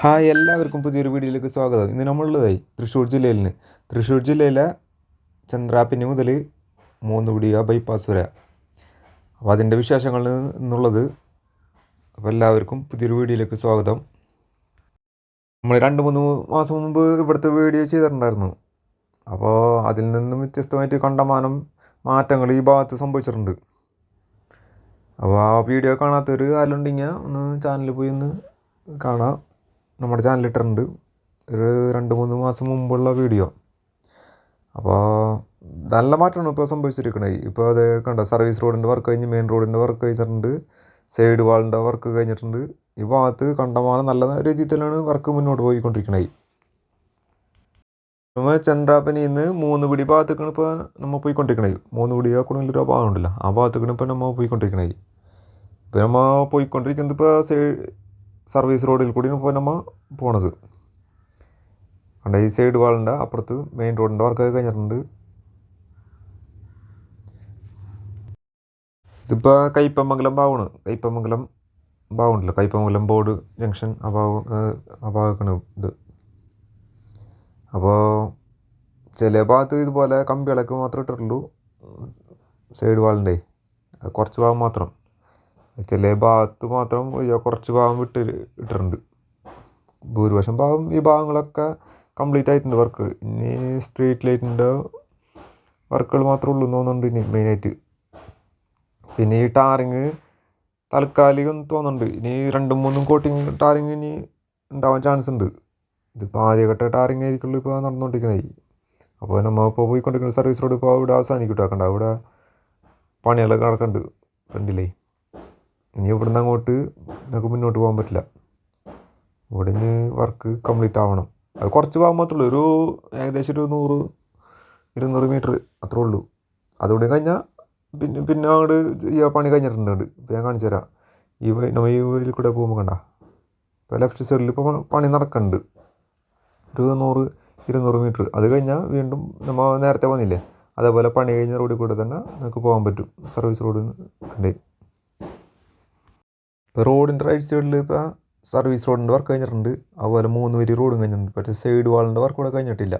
Hi എല്ലാവർക്കും പുതിയൊരു വീഡിയോയിലേക്ക് സ്വാഗതം. ഇന്ന് നമ്മളുള്ളതായി തൃശ്ശൂർ ജില്ലയിൽ നിന്ന് തൃശ്ശൂർ ജില്ലയിലെ ചന്ദ്രാപ്പിന് മുതൽ മൂന്നുപിടിയ ബൈപ്പാസ് വരെ. അപ്പോൾ അതിന്റെ വിശേഷങ്ങൾ നിന്നുള്ളത് അപ്പോൾ എല്ലാവർക്കും പുതിയൊരു വീഡിയോയിലേക്ക് സ്വാഗതം. നമ്മൾ രണ്ട് മൂന്ന് മാസം മുമ്പ് ഇവിടുത്തെ വീഡിയോ ചെയ്തിട്ടുണ്ടായിരുന്നു. അപ്പോൾ അതിൽ നിന്നും വ്യത്യസ്തമായിട്ട് കണ്ടമാനം മാറ്റങ്ങൾ ഈ ഭാഗത്ത് സംഭവിച്ചിട്ടുണ്ട്. അപ്പോൾ ആ വീഡിയോ കാണാത്തൊരു ആരുണ്ടെങ്കിൽ ഒന്ന് ചാനലിൽ പോയി ഒന്ന് കാണാം. നമ്മുടെ ചാനലിൽ ഒരു രണ്ട് മൂന്ന് മാസം മുമ്പുള്ള വീഡിയോ അപ്പോൾ നല്ല മാറ്റമാണ് ഇപ്പോൾ സംഭവിച്ചിരിക്കുന്നത് ഇപ്പോൾ അത് കണ്ട? സർവീസ് റോഡിന്റെ വർക്ക് കഴിഞ്ഞ് മെയിൻ റോഡിന്റെ വർക്ക് കഴിഞ്ഞിട്ടുണ്ട്. സൈഡ് വാളിന്റെ വർക്ക് കഴിഞ്ഞിട്ടുണ്ട്. ഈ ഭാഗത്ത് കണ്ടമാനം നല്ല തന്നെയാണ് വർക്ക് മുന്നോട്ട് പോയിക്കൊണ്ടിരിക്കുന്നത് നമ്മൾ ചന്ദ്രാപ്പനിയിൽ നിന്ന് മൂന്ന് പിടി ഭാഗത്തേക്കാണ് ഇപ്പോൾ നമ്മൾ പോയിക്കൊണ്ടിരിക്കണത്. മൂന്ന് പിടി ആ ഭാഗം ഉണ്ടല്ലോ. ആ ഭാഗത്തേക്കാണ് ഇപ്പോൾ നമ്മൾ പോയിക്കൊണ്ടിരിക്കണത്. ഇപ്പോൾ നമ്മൾ പോയിക്കൊണ്ടിരിക്കുന്നത് ഇപ്പോൾ സൈഡ് സർവീസ് റോഡിൽ കൂടി ഇപ്പോൾ നമ്മൾ പോണത്. കണ്ട ഈ സൈഡ് വാളിന്റെ അപ്പുറത്ത് മെയിൻ റോഡിന്റെ വർക്കൊക്കെ കഴിഞ്ഞിട്ടുണ്ട്. ഇതിപ്പോൾ കയ്പമംഗലം ഭാഗമാണ്. കയ്പമംഗലം ഭാഗമുണ്ടല്ലോ. കയ്പമംഗലം ബോർഡ് ജംഗ്ഷൻ ആ ഭാഗം ആ ഭാഗമാണ് ഇത്. അപ്പോൾ ചില ഭാഗത്ത് ഇതുപോലെ കമ്പികളൊക്കെ മാത്രമേ ഇട്ടിട്ടുള്ളൂ. സൈഡ് വാളിന്റെ കുറച്ച് ഭാഗം മാത്രം. ചില ഭാഗത്ത് മാത്രം കുറച്ച് ഭാഗം വിട്ട് ഇട്ടിട്ടുണ്ട്. ഭൂരിപക്ഷം ഭാഗം ഈ ഭാഗങ്ങളൊക്കെ കംപ്ലീറ്റ് ആയിട്ടുണ്ട് വർക്ക് ഇനി സ്ട്രീറ്റ് ലൈറ്റിന്റെ വർക്കുകൾ മാത്രമേ ഉള്ളൂ എന്ന് തോന്നുന്നുണ്ട് ഇനി മെയിനായിട്ട് പിന്നെ ഈ ടാറിങ് താൽക്കാലികം തോന്നുന്നുണ്ട്. ഇനി രണ്ടും മൂന്നും കോട്ടിങ് ടാറിങ് ഇനി ഉണ്ടാവാൻ ചാൻസ് ഉണ്ട്. ഇതിപ്പോൾ ആദ്യഘട്ട ടാറിങ് ആയിരിക്കുള്ളൂ ഇപ്പോൾ നടന്നുകൊണ്ടിരിക്കണേ അപ്പോൾ നമ്മൾ ഇപ്പോൾ പോയിക്കൊണ്ടിരിക്കുന്ന സർവീസ് റോഡ് ഇപ്പോൾ ഇവിടെ അവസാനിക്കും കേട്ടോ അവിടെ പണികളൊക്കെ നടക്കുന്നുണ്ട് ഫ്രണ്ടിലേ ഇനി ഇവിടുന്ന് അങ്ങോട്ട് നമുക്ക് മുന്നോട്ട് പോകാൻ പറ്റില്ല. ഇവിടെ വർക്ക് കംപ്ലീറ്റ് ആവണം. അത് കുറച്ച് ഭാഗം മാത്രമേ ഉള്ളൂ. ഒരു ഏകദേശം ഒരു നൂറ് ഇരുന്നൂറ് മീറ്റർ അത്രേ ഉള്ളൂ. അതുകൂടി കഴിഞ്ഞാൽ പിന്നെ പിന്നെ അങ്ങോട്ട് ഈ പണി കഴിഞ്ഞിട്ടുണ്ട് ഇപ്പോൾ ഞാൻ കാണിച്ചു തരാം. ഈ വഴി നമ്മൾ ഈ വഴിയിൽ കൂടെ പോകുമ്പോൾ കണ്ട. ഇപ്പോൾ ലെഫ്റ്റ് സൈഡിൽ ഇപ്പോൾ പണി നടക്കുന്നുണ്ട് ഒരു നൂറ് ഇരുന്നൂറ് മീറ്റർ അത് കഴിഞ്ഞാൽ വീണ്ടും നമ്മൾ നേരത്തെ വന്നില്ലേ? അതേപോലെ പണി കഴിഞ്ഞ റോഡിൽ കൂടെ തന്നെ നമുക്ക് പോകാൻ പറ്റും. സർവീസ് റോഡ് ഉണ്ട് ഇപ്പോൾ റോഡിന്റെ റൈറ്റ് സൈഡിൽ ഇപ്പോൾ സർവീസ് റോഡിന്റെ വർക്ക് കഴിഞ്ഞിട്ടുണ്ട്. അതുപോലെ മൂന്ന് വരി റോഡും കഴിഞ്ഞിട്ടുണ്ട്. പക്ഷേ സൈഡ് വാളിന്റെ വർക്ക് കൂടെ കഴിഞ്ഞിട്ടില്ല.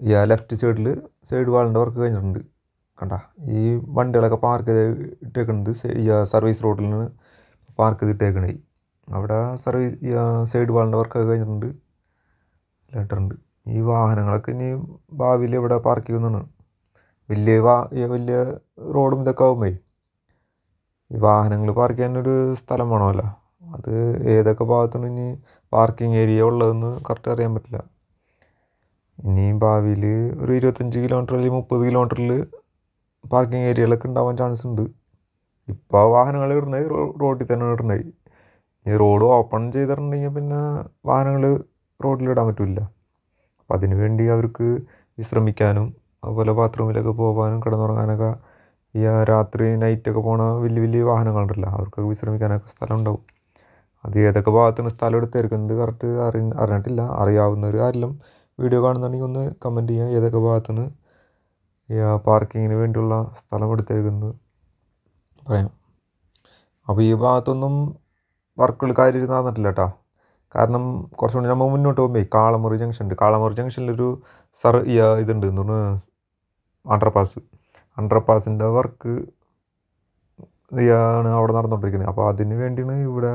ഈ ലെഫ്റ്റ് സൈഡിൽ സൈഡ് വാളിന്റെ വർക്ക് കഴിഞ്ഞിട്ടുണ്ട്. കണ്ട? ഈ വണ്ടികളൊക്കെ പാർക്ക് ചെയ്ത് ഇട്ടേക്കുന്നത് ഈ സർവീസ് നിന്ന് പാർക്ക് ചെയ്ത് ഇട്ടേക്കണേ അവിടെ സർവീസ് സൈഡ് വാളിന്റെ വർക്കൊക്കെ കഴിഞ്ഞിട്ടുണ്ട്. ലെറ്ററുണ്ട് ഈ വാഹനങ്ങളൊക്കെ ഇനി ഭാവിയിൽ ഇവിടെ പാർക്ക് ചെയ്യുന്നതാണ് വലിയ വാ വലിയ റോഡും ഇതൊക്കെ ആകുമ്പോൾ വാഹനങ്ങൾ പാർക്ക് ചെയ്യാനൊരു സ്ഥലം വേണമല്ലോ. അത് ഏതൊക്കെ ഭാഗത്താണ് ഇനി പാർക്കിംഗ് ഏരിയ ഉള്ളതെന്ന് കറക്റ്റ് അറിയാൻ പറ്റില്ല. ഇനി ഭാവിയിൽ ഒരു ഇരുപത്തഞ്ച് കിലോമീറ്റർ അല്ലെങ്കിൽ മുപ്പത് കിലോമീറ്ററിൽ പാർക്കിംഗ് ഏരിയകളൊക്കെ ഉണ്ടാവാൻ ചാൻസ് ഉണ്ട്. ഇപ്പോൾ വാഹനങ്ങൾ ഇടുന്നത് റോഡിൽ തന്നെ ഇടണേ ഈ റോഡ് ഓപ്പൺ ചെയ്തിട്ടുണ്ടെങ്കിൽ പിന്നെ വാഹനങ്ങൾ റോഡിലിടാൻ പറ്റില്ല. അപ്പം അതിന് വേണ്ടി അവർക്ക് വിശ്രമിക്കാനും അതുപോലെ ബാത്റൂമിലൊക്കെ പോകാനും കിടന്നുറങ്ങാനൊക്കെ ഈ രാത്രി നൈറ്റൊക്കെ പോണ വലിയ വലിയ വാഹനങ്ങളുണ്ടല്ലോ അവർക്കൊക്കെ വിശ്രമിക്കാനൊക്കെ സ്ഥലം ഉണ്ടാവും അത് ഏതൊക്കെ ഭാഗത്താണ് സ്ഥലം എടുത്തിരിക്കുന്നത് കറക്റ്റ് അറി അറിഞ്ഞിട്ടില്ല. അറിയാവുന്നവർ ആരെല്ലാം വീഡിയോ കാണുന്നുണ്ടെങ്കിൽ ഒന്ന് കമന്റ് ചെയ്യുക ഏതൊക്കെ ഭാഗത്താണ് ഈ പാർക്കിങ്ങിന് വേണ്ടിയുള്ള സ്ഥലം എടുത്തിരിക്കുന്നത് പറയാം. അപ്പോൾ ഈ ഭാഗത്തൊന്നും വർക്കുകൾ കാര്യം നടന്നിട്ടില്ല കേട്ടോ കാരണം കുറച്ചുകൂടി നമ്മൾ മുന്നോട്ട് പോകുമ്പോൾ കാളമുറി ജംഗ്ഷൻ ഉണ്ട്. കാളമുറി ജംഗ്ഷനിലൊരു സർ ഇതുണ്ട് എന്ന് പറഞ്ഞാൽ അണ്ടർപാസ് അണ്ടർപാസിന്റെ വർക്ക് ആണ് അവിടെ നടന്നുകൊണ്ടിരിക്കുന്നത് അപ്പോൾ അതിന് വേണ്ടിയാണ് ഇവിടെ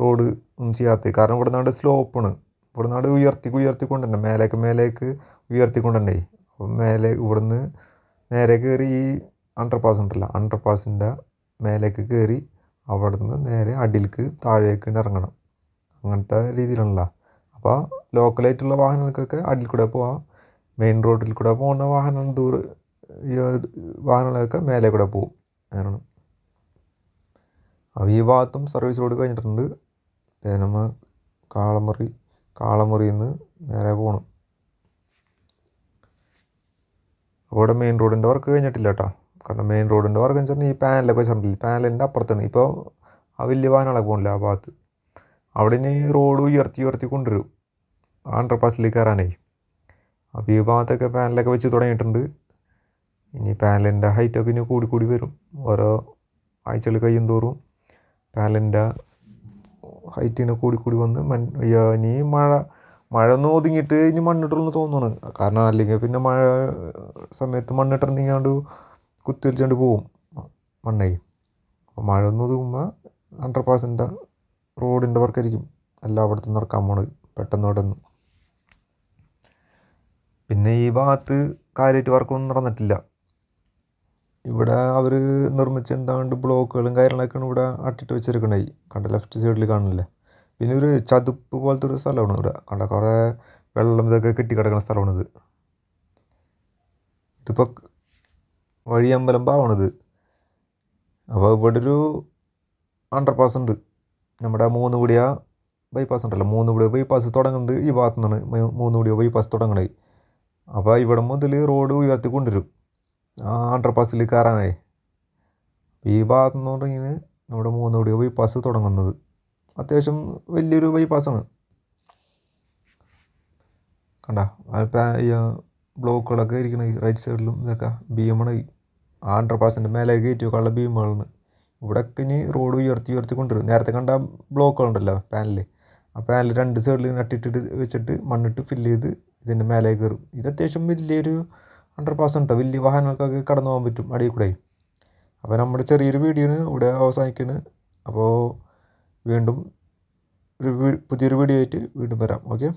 റോഡ് ഒന്നും ചെയ്യാത്തത്. കാരണം ഇവിടെ നിന്നാണ്ട് സ്ലോപ്പാണ് ഇവിടെ നിന്നാണ്ട് ഉയർത്തി ഉയർത്തി കൊണ്ടുതന്നെ മേലേക്ക് മേലേക്ക് ഉയർത്തിക്കൊണ്ടുതന്നെ അപ്പം മേലെ ഇവിടുന്ന് നേരെ കയറി ഈ അണ്ടർപാസ് ഉണ്ടല്ലോ. അണ്ടർപാസിന്റെ മേലേക്ക് കയറി അവിടെ നിന്ന് നേരെ അടിയിലേക്ക് താഴേക്ക് ഇറങ്ങണം. അങ്ങനത്തെ രീതിയിലാണല്ലോ. അപ്പോൾ ലോക്കലായിട്ടുള്ള വാഹനങ്ങൾക്കൊക്കെ അടിയിൽ കൂടെ പോവാം. മെയിൻ റോഡിൽ കൂടെ പോകുന്ന വാഹനങ്ങൾ ദൂരെ വാഹനങ്ങളൊക്കെ മേലെ കൂടെ പോകും അങ്ങനെയാണ് അപ്പോൾ ഈ ഭാഗത്തും സർവീസ് റോഡ് കഴിഞ്ഞിട്ടുണ്ട്. നമ്മൾ കാളമുറി കാളമുറിയിൽ നിന്ന് നേരെ പോകണം അവിടെ മെയിൻ റോഡിന്റെ വർക്ക് കഴിഞ്ഞിട്ടില്ല കേട്ടോ കാരണം മെയിൻ റോഡിന്റെ വർക്ക് എന്ന് വെച്ചാൽ ഈ പാനലൊക്കെ വെച്ചിട്ടുണ്ടല്ലോ പാനലിന്റെ അപ്പുറത്താണ്. ഇപ്പോൾ ആ വലിയ വാഹനങ്ങളൊക്കെ പോകണില്ല ആ ഭാഗത്ത്. അവിടെ ഇനി റോഡ് ഉയർത്തി ഉയർത്തി കൊണ്ടുവരും. അണ്ടർ അണ്ടർപാസിലേക്ക് കയറാനേ. അപ്പോൾ ഈ ഭാഗത്തൊക്കെ പാനലൊക്കെ വെച്ച് തുടങ്ങിയിട്ടുണ്ട്. ഇനി പാനലിന്റെ ഹൈറ്റൊക്കെ ഇനി കൂടി കൂടി വരും. ഓരോ ആഴ്ചകൾ കഴിയും തോറും പാനലിന്റെ ഹൈറ്റിനെ കൂടി കൂടി വന്ന് മൺ ഇനി മഴ മഴ ഒന്ന് ഒതുങ്ങിയിട്ട് ഇനി മണ്ണിട്ടുള്ളൂ തോന്നുന്നു കാരണം അല്ലെങ്കിൽ പിന്നെ മഴ സമയത്ത് മണ്ണിട്ടിറങ്ങിയാണ്ട് കുത്തിവലിച്ചാണ്ട് പോവും മണ്ണേ. അപ്പോൾ മഴ ഒന്ന് ഒതുങ്ങുമ്പോൾ ഹൺഡ്രഡ് പേഴ്സന്റ് റോഡിന്റെ വർക്കായിരിക്കും. എല്ലായിടത്തും നടക്കാൻ പോണത് പെട്ടെന്ന് പെട്ടെന്ന്. പിന്നെ ഈ ഭാഗത്ത് കാര്യമായിട്ട് വർക്കൊന്നും നടന്നിട്ടില്ല. ഇവിടെ അവർ നിർമ്മിച്ച എന്താണ്ട് ബ്ലോക്കുകളും കാര്യങ്ങളൊക്കെയാണ് ഇവിടെ അട്ടിട്ട് വെച്ചിരിക്കണേ കണ്ട ലെഫ്റ്റ് സൈഡിൽ കാണില്ലേ പിന്നെ ഒരു ചതുപ്പ് പോലത്തെ ഒരു സ്ഥലമാണ് ഇവിടെ. കണ്ട കുറേ വെള്ളം ഇതൊക്കെ കെട്ടിക്കിടക്കുന്ന സ്ഥലമാണിത്. ഇതിപ്പോൾ വഴിയമ്പലം ഭാഗമാണിത് അപ്പോൾ ഇവിടെ ഒരു അണ്ടർ പാസ് ഉണ്ട്. നമ്മുടെ മൂന്ന് കൂടിയ ബൈപ്പാസ് ഉണ്ടല്ലോ. മൂന്ന് കൂടിയ ബൈപ്പാസ് തുടങ്ങുന്നത് ഈ ഭാഗത്തു നിന്നാണ് മൂന്ന് കൂടിയ ബൈപ്പാസ് തുടങ്ങണേ അപ്പോൾ ഇവിടെ മുതൽ റോഡ് ഉയർത്തി കൊണ്ടുവരും. ആ അണ്ടർ പാസിൽ കയറാനായി ഈ ഭാഗത്തു നിന്ന് തുടങ്ങി നമ്മുടെ മൂന്നോടി ബൈപ്പാസ് തുടങ്ങുന്നത്. അത്യാവശ്യം വലിയൊരു ബൈപ്പാസാണ് കണ്ട ബ്ലോക്കുകളൊക്കെ ഇരിക്കണ റൈറ്റ് സൈഡിലും ഇതൊക്കെ ഭീമണ ആ അണ്ടർ പാസിന്റെ മേലെ കയറ്റി വെക്കാനുള്ള ഭീമുകളാണ് ഇവിടെയൊക്കെ ഇനി റോഡ് ഉയർത്തി ഉയർത്തി കൊണ്ടുവരും. നേരത്തെ കണ്ട ബ്ലോക്കുകളുണ്ടല്ലോ പാനൽ ആ പാനൽ രണ്ട് സൈഡിൽ നട്ടിട്ടിട്ട് വെച്ചിട്ട് മണ്ണിട്ട് ഫില്ല് ചെയ്ത് ഇതിന്റെ മേലെ കയറും. ഇത് അത്യാവശ്യം വലിയൊരു അണ്ടർ പാസ് ഉണ്ട് വലിയ വാഹനങ്ങൾക്കൊക്കെ കടന്നു പോകാൻ പറ്റും അടിയിൽ കൂടെ അപ്പോൾ നമ്മുടെ ചെറിയൊരു വീഡിയോന് ഇവിടെ അവസാനിക്കുന്നു അപ്പോൾ വീണ്ടും ഒരു പുതിയൊരു വീഡിയോ ആയിട്ട് വീണ്ടും വരാം. ഓക്കെ